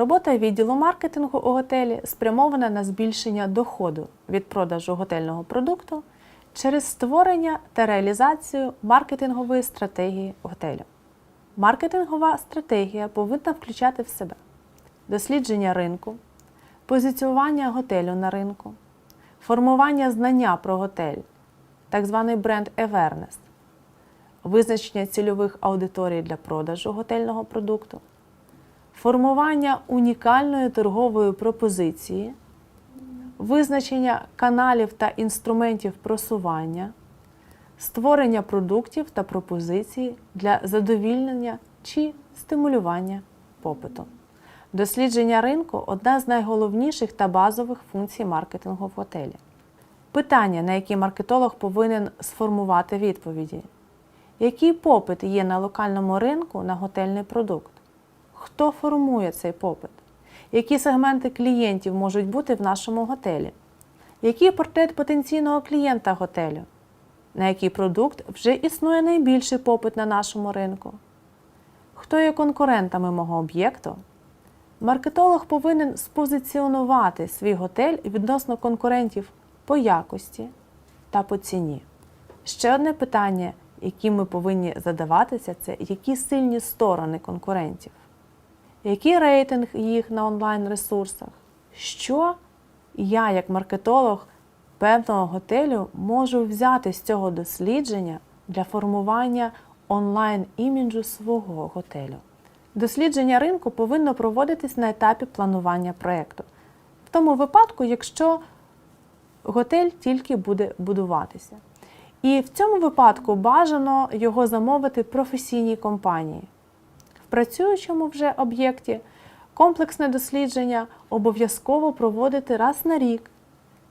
Робота відділу маркетингу у готелі спрямована на збільшення доходу від продажу готельного продукту через створення та реалізацію маркетингової стратегії готелю. Маркетингова стратегія повинна включати в себе дослідження ринку, позиціювання готелю на ринку, формування знання про готель, так званий бренд Awareness, визначення цільових аудиторій для продажу готельного продукту, формування унікальної торгової пропозиції, визначення каналів та інструментів просування, створення продуктів та пропозицій для задовільнення чи стимулювання попиту. Дослідження ринку одна з найголовніших та базових функцій маркетингу в готелі. Питання, на які маркетолог повинен сформувати відповіді. Який попит є на локальному ринку на готельний продукт? Хто формує цей попит? Які сегменти клієнтів можуть бути в нашому готелі? Який портрет потенційного клієнта готелю? На який продукт вже існує найбільший попит на нашому ринку? Хто є конкурентами мого об'єкту? Маркетолог повинен спозиціонувати свій готель відносно конкурентів по якості та по ціні. Ще одне питання, яке ми повинні задаватися, це які сильні сторони конкурентів, який рейтинг їх на онлайн-ресурсах, що я, як маркетолог певного готелю, можу взяти з цього дослідження для формування онлайн-іміджу свого готелю. Дослідження ринку повинно проводитись на етапі планування проєкту. В тому випадку, якщо готель тільки буде будуватися. І в цьому випадку бажано його замовити професійній компанії. Працюючому вже об'єкті комплексне дослідження обов'язково проводити раз на рік.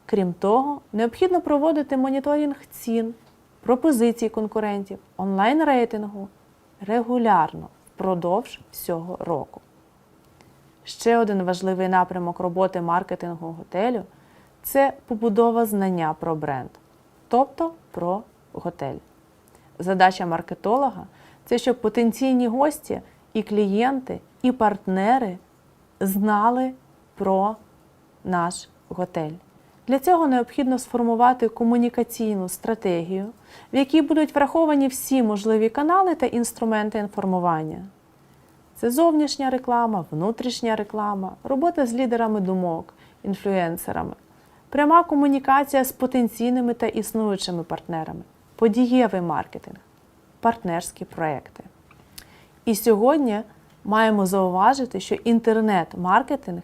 Крім того, необхідно проводити моніторинг цін, пропозицій конкурентів, онлайн-рейтингу регулярно впродовж всього року. Ще один важливий напрямок роботи маркетингу готелю це побудова знання про бренд, тобто про готель. Задача маркетолога це щоб потенційні гості і клієнти, і партнери знали про наш готель. Для цього необхідно сформувати комунікаційну стратегію, в якій будуть враховані всі можливі канали та інструменти інформування. Це зовнішня реклама, внутрішня реклама, робота з лідерами думок, інфлюенсерами, пряма комунікація з потенційними та існуючими партнерами, подієвий маркетинг, партнерські проекти. І сьогодні маємо зауважити, що інтернет-маркетинг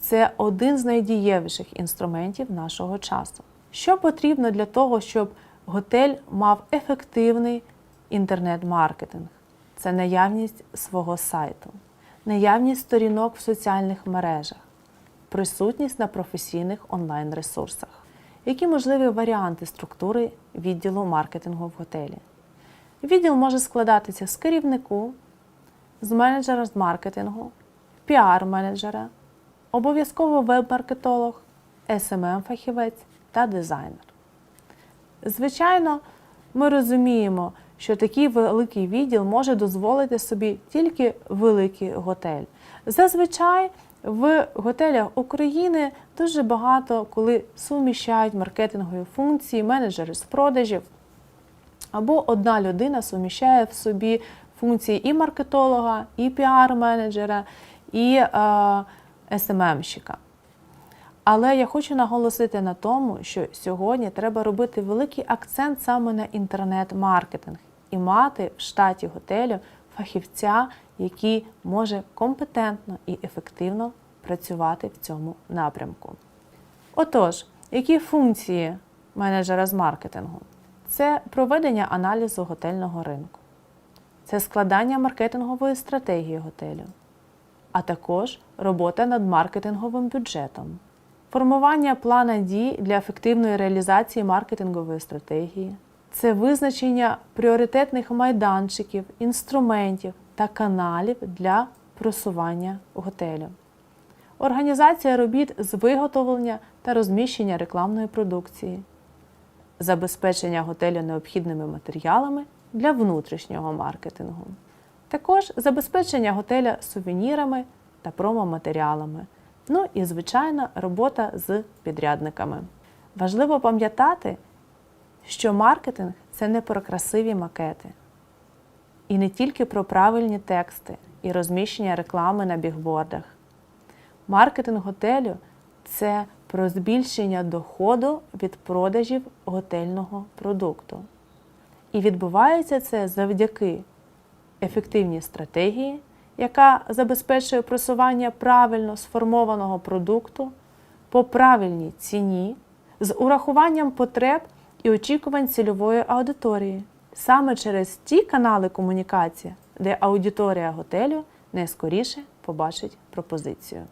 це один з найдієвіших інструментів нашого часу. Що потрібно для того, щоб готель мав ефективний інтернет-маркетинг? Це наявність свого сайту, наявність сторінок в соціальних мережах, присутність на професійних онлайн-ресурсах. Які можливі варіанти структури відділу маркетингу в готелі? Відділ може складатися з керівнику, з менеджера з маркетингу, піар-менеджера, обов'язково веб-маркетолог, SMM-фахівець та дизайнер. Звичайно, ми розуміємо, що такий великий відділ може дозволити собі тільки великий готель. Зазвичай в готелях України дуже багато коли суміщають маркетингові функції, менеджери з продажів, або одна людина суміщає в собі функції і маркетолога, і піар-менеджера, і е, СММщика. Але я хочу наголосити на тому, що сьогодні треба робити великий акцент саме на інтернет-маркетинг і мати в штаті готелю фахівця, який може компетентно і ефективно працювати в цьому напрямку. Отож, які функції менеджера з маркетингу? Це проведення аналізу готельного ринку, це складання маркетингової стратегії готелю, а також робота над маркетинговим бюджетом, формування плана дій для ефективної реалізації маркетингової стратегії. Це визначення пріоритетних майданчиків, інструментів та каналів для просування готелю організація робіт з виготовлення та розміщення рекламної продукції, забезпечення готелю необхідними матеріалами для внутрішнього маркетингу, також забезпечення готеля сувенірами та промоматеріалами. Ну і, звичайно, робота з підрядниками. Важливо пам'ятати, що маркетинг це не про красиві макети, і не тільки про правильні тексти і розміщення реклами на бігбордах. Маркетинг готелю це про збільшення доходу від продажів готельного продукту. І відбувається це завдяки ефективній стратегії, яка забезпечує просування правильно сформованого продукту по правильній ціні з урахуванням потреб і очікувань цільової аудиторії, саме через ті канали комунікації, де аудиторія готелю найскоріше побачить пропозицію.